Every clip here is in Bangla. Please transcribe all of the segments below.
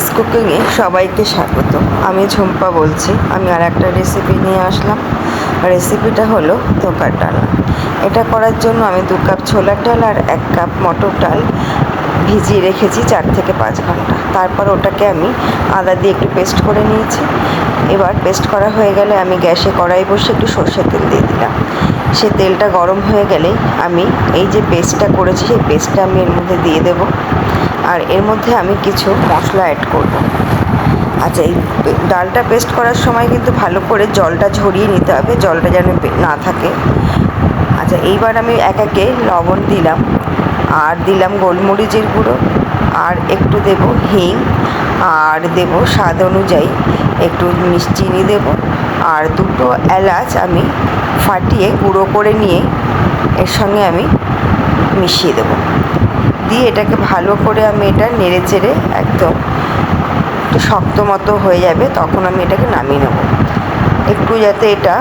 ঝুম্পাস কুকিংয়ে সবাইকে স্বাগত। আমি ঝুম্পা বলছি। আমি আর একটা রেসিপি নিয়ে আসলাম। রেসিপিটা হলো ধোকার ডাল। এটা করার জন্য আমি দু কাপ ছোলার ডাল আর এক কাপ মটর ডাল ভিজিয়ে রেখেছি চার থেকে পাঁচ ঘণ্টা। তারপর ওটাকে আমি আদা দিয়ে একটু পেস্ট করে নিয়েছি। এবার পেস্ট করা হয়ে গেলে আমি গ্যাসে কড়াই বসে একটু সর্ষের তেল দিয়ে দিলাম। সে তেলটা গরম হয়ে গেলেই আমি এই যে পেস্টটা করেছি, সেই পেস্টটা আমি এর মধ্যে দিয়ে দেবো। আর এর মধ্যে আমি কিছু মশলা অ্যাড করব। আচ্ছা এই ডালটা পেস্ট করার সময় কিন্তু ভালো করে জলটা ঝরিয়ে নিতে হবে, জলটা যেন না থাকে। আচ্ছা এইবার আমি এক একে লবণ দিলাম, আর দিলাম গোলমরিচের গুঁড়ো, আর একটু দেব হিং, আর দেব স্বাদ অনুযায়ী একটু চিনি দেব, আর দুটো এলাচ আমি ফাটিয়ে গুঁড়ো করে নিয়ে এর সঙ্গে আমি মিশিয়ে দেবো। দিয়ে এটাকে ভালো করে আমি এটা নেড়ে চেড়ে একদম একটু শক্ত মতো হয়ে যাবে, তখন আমি এটাকে নামিয়ে নেব। একটু যাতে এটা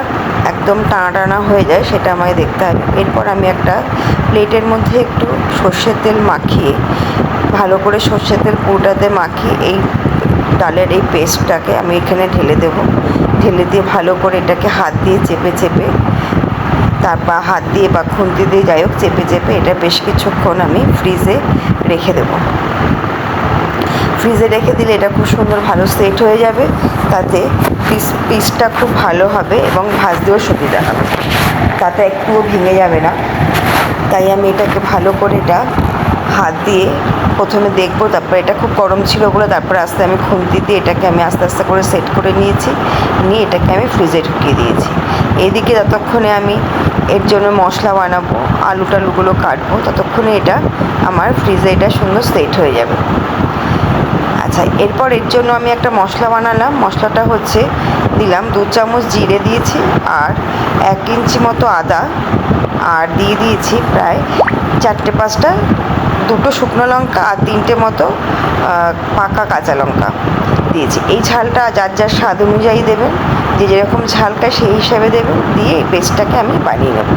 একদম টানা টানা হয়ে যায়, সেটা আমায় দেখতে হবে। এরপর আমি একটা প্লেটের মধ্যে একটু সর্ষের তেল মাখিয়ে, ভালো করে সর্ষের তেল পুরোটাতে মাখিয়ে, এই ডালের এই পেস্টটাকে আমি এখানে ঢেলে দেবো। ঢেলে দিয়ে ভালো করে এটাকে হাত দিয়ে চেপে চেপে তারপর হাত দিয়ে বা খুন্তি দিয়ে যাই হোক, চেপে চেপে এটা বেশ কিছুক্ষণ আমি ফ্রিজে রেখে দেবো। ফ্রিজে রেখে দিলে এটা খুব সুন্দর ভালো সেট হয়ে যাবে। তাতে পিস পিসটা খুব ভালো হবে এবং ভাজতেও সুবিধা হবে। তাতে একটুও ভেঙে যাবে না। তাই আমি এটাকে ভালো করে এটা হাত দিয়ে প্রথমে দেখব, তারপর এটা খুব গরম ছিল বলে তারপরে আস্তে আমি খুন্তি দিয়ে এটাকে আমি আস্তে আস্তে করে সেট করে নিয়েছি, নিয়ে এটাকে আমি ফ্রিজে ঢুকিয়ে দিয়েছি। এইদিকে যতক্ষণে আমি এর জন্য মশলা বানাবো, আলু টালুগুলো কাটবো, ততক্ষণে এটা আমার ফ্রিজে এটা সুন্দর সেট হয়ে যাবে। আচ্ছা এরপর এর জন্য আমি একটা মশলা বানালাম, মশলাটা হচ্ছে দিলাম দু চামচ জিরে দিয়েছি আর এক ইঞ্চি মতো আদা, আর দিয়ে দিয়েছি প্রায় চারটে পাঁচটা দুটো শুকনো লঙ্কা আর তিনটে মতো পাকা কাঁচা লঙ্কা দিয়েছি। এই ঝালটা যার যার স্বাদ অনুযায়ী দেবেন, যে যেরকম ঝাল খায় সেই হিসাবে দেবেন, দিয়ে এই পেস্টটাকে আমি বানিয়ে নেব।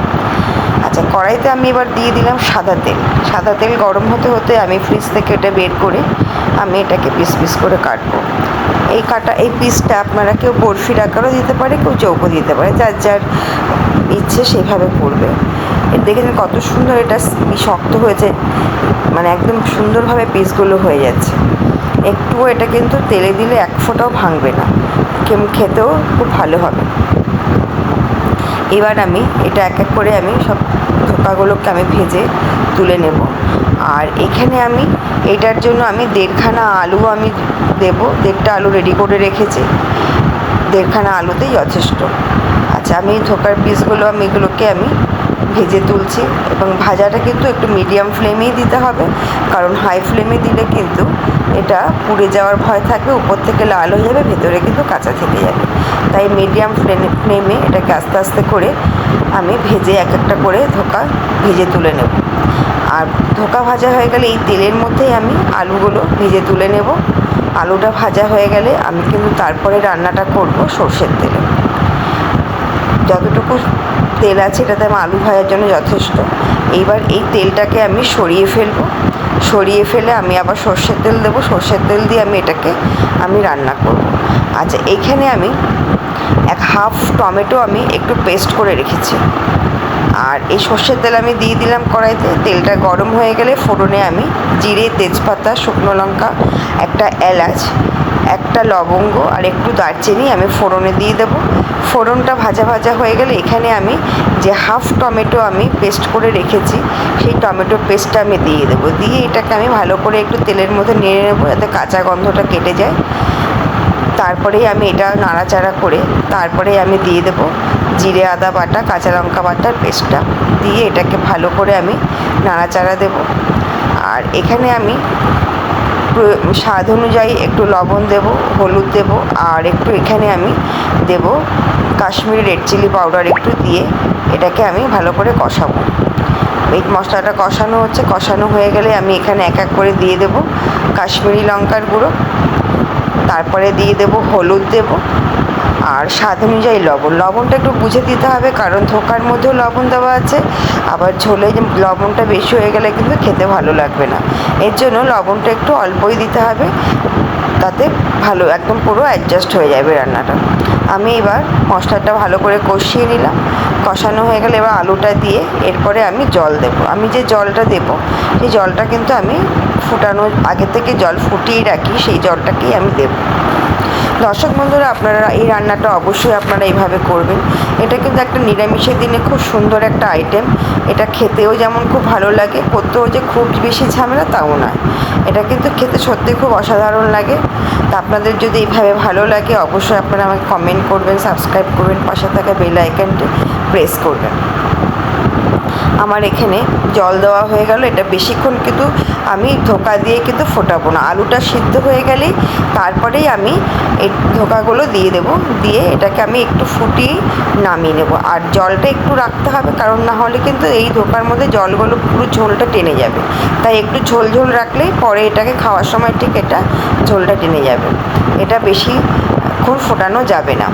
আচ্ছা কড়াইতে আমি এবার দিয়ে দিলাম সাদা তেল। সাদা তেল গরম হতে হতে আমি ফ্রিজ থেকে এটা বের করে আমি এটাকে পিস পিস করে কাটবো। এই কাটা, এই পিসটা আপনারা কেউ বরফির আকারও দিতে পারে, কেউ চৌকো দিতে পারে, যার যার ইচ্ছে সেভাবে এর দেখেছেন কত সুন্দর এটা শক্ত হয়েছে। মানে একদম সুন্দরভাবে পিসগুলো হয়ে যাচ্ছে। একটুও এটা কিন্তু তেলে দিলে এক ফোঁটাও ভাঙবে না। খেতেও খুব ভালো হবে। এবার আমি এটা এক এক করে আমি সব ধোকাগুলোকে আমি ভেজে তুলে নেব। আর এখানে আমি এটার জন্য আমি দেড়খানা আলু আমি দেব। দেড়টা আলু রেডি করে রেখেছি। দেড়খানা আলুতেই যথেষ্ট। আচ্ছা আমি ধোকার পিসগুলো আমি এগুলোকে আমি ভেজে তুলছি এবং ভাজাটা কিন্তু একটু মিডিয়াম ফ্লেমেই দিতে হবে। কারণ হাই ফ্লেমে দিলে কিন্তু এটা পুড়ে যাওয়ার ভয় থাকবে উপর থেকে লাল হয়ে যাবে, ভেতরে কিন্তু কাঁচা থেকে যাবে। তাই মিডিয়াম ফ্লেমে ফ্লেমে এটাকে আস্তে আস্তে করে আমি ভেজে এক একটা করে ধোকা ভেজে তুলে নেব। আর ধোকা ভাজা হয়ে গেলে এই তেলের মধ্যেই আমি আলুগুলো ভেজে তুলে নেব। আলুটা ভাজা হয়ে গেলে আমি কিন্তু তারপরে রান্নাটা করব সর্ষের তেলে। যতটুকু তেল আছে, এটাতে আমার আলু ভাজার জন্য যথেষ্ট। এইবার এই তেলটাকে আমি সরিয়ে ফেলব। সরিয়ে ফেলে আমি আবার সর্ষের তেল দেবো। সর্ষের তেল দিয়ে আমি এটাকে আমি রান্না করব। আচ্ছা এইখানে আমি এক হাফ টমেটো আমি একটু পেস্ট করে রেখেছি। আর এই সর্ষের তেল আমি দিয়ে দিলাম কড়াইতে। তেলটা গরম হয়ে গেলে ফোড়নে আমি জিরে, তেজপাতা, শুকনো লঙ্কা, একটা এলাচ একটা লবঙ্গ আর একটু দারচিনি আমি ফোড়নে দিয়ে দেবো। ফোড়নটা ভাজা ভাজা হয়ে গেলে এখানে আমি যে হাফ টমেটো আমি পেস্ট করে রেখেছি, সেই টমেটো পেস্টটা আমি দিয়ে দেবো। দিয়ে এটাকে আমি ভালো করে একটু তেলের মধ্যে নেড়ে নেব যাতে কাঁচা গন্ধটা কেটে যায়। তারপরেই আমি এটা নাড়াচাড়া করে তারপরে আমি দিয়ে দেবো জিরে, আদা বাটা, কাঁচা লঙ্কা বাটার পেস্টটা। দিয়ে এটাকে ভালো করে আমি নাড়াচাড়া দেবো। আর এখানে আমি স্বাদ অনুযায়ী একটু লবণ দেব, হলুদ দেব, আর একটু এখানে আমি দেব কাশ্মীরি রেড চিলি পাউডার একটু দিয়ে এটাকে আমি ভালো করে কষাবো। এই মশলাটা কষানো হচ্ছে, কষানো হয়ে গেলে আমি এখানে এক এক করে দিয়ে দেব কাশ্মীরি লঙ্কার গুঁড়ো, তারপরে দিয়ে দেব হলুদ দেব আর স্বাদ অনুযায়ী লবণ। লবণটা একটু বুঝে দিতে হবে, কারণ ধোকার মধ্যেও লবণ দেওয়া আছে। আবার ঝোলে লবণটা বেশি হয়ে গেলে কিন্তু খেতে ভালো লাগবে না। এর জন্য লবণটা একটু অল্পই দিতে হবে, তাতে ভালো, একদম পুরো অ্যাডজাস্ট হয়ে যাবে রান্নাটা। আমি এবার মশলাটা ভালো করে কষিয়ে নিলাম। কষানো হয়ে গেলে এবার আলুটা দিয়ে এরপরে আমি জল দেব। আমি যে জলটা দেব, সেই জলটা কিন্তু আমি ফুটানো আগে থেকে জল ফুটিয়ে রাখি, সেই জলটাকেই আমি দেবো। দর্শক বন্ধুরা, আপনারা এই রান্নাটা অবশ্যই আপনারা এইভাবে করবেন। এটা কিন্তু একটা নিরামিষের দিনে খুব সুন্দর একটা আইটেম এটা খেতেও যেমন খুব ভালো লাগে, করতেও যে খুব বেশি ঝামেলা তাও নয়। এটা কিন্তু খেতে সত্যি খুব অসাধারণ লাগে। তা আপনাদের যদি এইভাবে ভালো লাগে, অবশ্যই আপনারা আমাকে কমেন্ট করবেন সাবস্ক্রাইব করবেন, পাশে থাকা বেল আইকনটি প্রেস করবেন। আমার এখানে জল দেওয়া হয়ে গেল। এটা বেশিক্ষণ কিন্তু আমি ধোকা দিয়ে কিন্তু ফোটাবো না। আলুটা সিদ্ধ হয়ে গেলেই তারপরেই আমি এই ধোকাগুলো দিয়ে দেব। দিয়ে এটাকে আমি একটু ফুটিয়ে নামিয়ে নেব। আর জলটা একটু রাখতে হবে, কারণ না হলে কিন্তু এই ধোকার মধ্যে জলগুলো পুরো ঝোলটা টেনে যাবে। তাই একটু ঝোল ঝোল রাখলেই পরে এটাকে খাওয়ার সময় ঠিক এটা ঝোলটা টেনে যাবে। এটা বেশিক্ষণ ফোটানো যাবে না।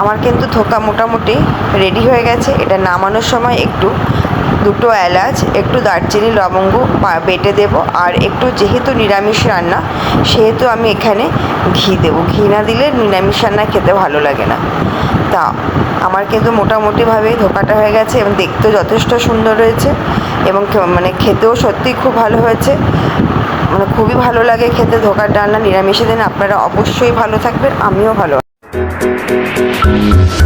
আমার কিন্তু থোকা মোটামুটি রেডি হয়ে গেছে। এটা নামানোর সময় একটু দুটো এলাচ, একটু দারচিনি, লবঙ্গ বেটে দেব। আর একটু যেহেতু নিরামিষ রান্না, সেহেতু আমি এখানে ঘি দেব। ঘি না দিলে নিরামিষ রান্না খেতে ভালো লাগে না। তা, আমার কিন্তু মোটামুটিভাবে ধোকাটা হয়ে গেছে এবং দেখতেও যথেষ্ট সুন্দর রয়েছে এবং মানে খেতেও সত্যিই খুব ভালো হয়েছে। মানে খুবই ভালো লাগে খেতে ধোকার ডালনা নিরামিষে দিন আপনারা অবশ্যই ভালো থাকবেন। আমিও ভালো Thank you.